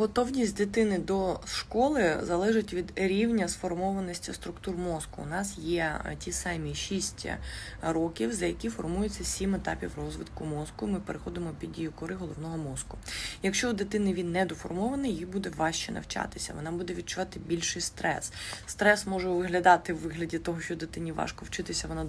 Готовність дитини до школи залежить від рівня сформованості структур мозку. У нас є е, ті самі 6 років, за які формується 7 етапів розвитку мозку. Ми переходимо під дію кори головного мозку. Якщо у дитини він недоформований, їй буде важче навчатися. Вона буде відчувати більший стрес. Стрес може виглядати в вигляді того, що дитині важко вчитися, вона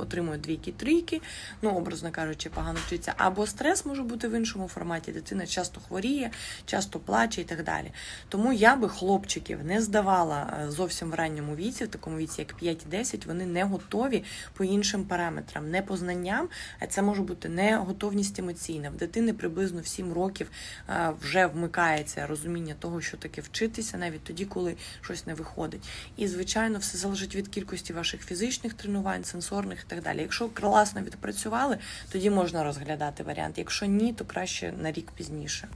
отримує двійки, трійки, ну образно кажучи, погано вчиться. Або стрес може бути в іншому форматі. Дитина часто хворіє, часто плаче і так далі. Тому я би хлопчиків не здавала е, зовсім в ранньому віці, в такому віці, як 5-10, вони не готові по іншим параметрам, не по знанням, а це може бути не готовність емоційна. В дитини приблизно в 7 років е, вже вмикається розуміння того, що таке вчитися, навіть тоді, коли щось не виходить. І звичайно, все залежить від кількості ваших фізичних тренувань, сенсорних і так далі. Якщо класно відпрацювали, тоді можна розглядати варіант. Якщо ні, то краще на рік пізніше.